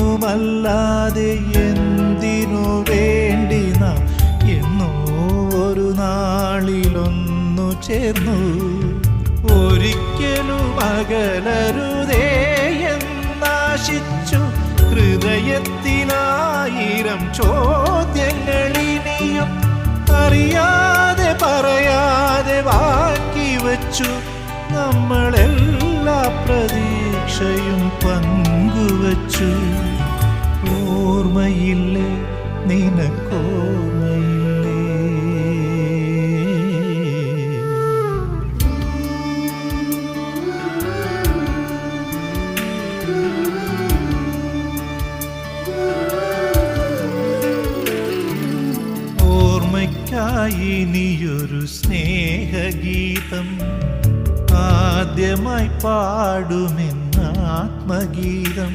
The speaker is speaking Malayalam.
ഒന്നിനുമല്ലാതെ എന്തിനു വേണ്ടി നാം എന്നോ ഒരു നാളിലൊന്നു ചേർന്നു? ഒരിക്കലും അകലരുതേ എന്നാശിച്ചു ഹൃദയത്തിലായിരം ചോദ്യങ്ങളിനിയും അറിയാതെ പറയാതെ വാക്കി വച്ചു. നമ്മളെല്ലാ പ്രതീക്ഷയും പങ്കുവച്ചു ഓർമ്മയില്ലേ? നിനക്കോർമ്മയില്ലേ? ഓർമ്മയ്ക്കായി നീയൊരു സ്നേഹഗീതം ആദ്യമായി പാടുമെന്ന ആത്മഗീതം.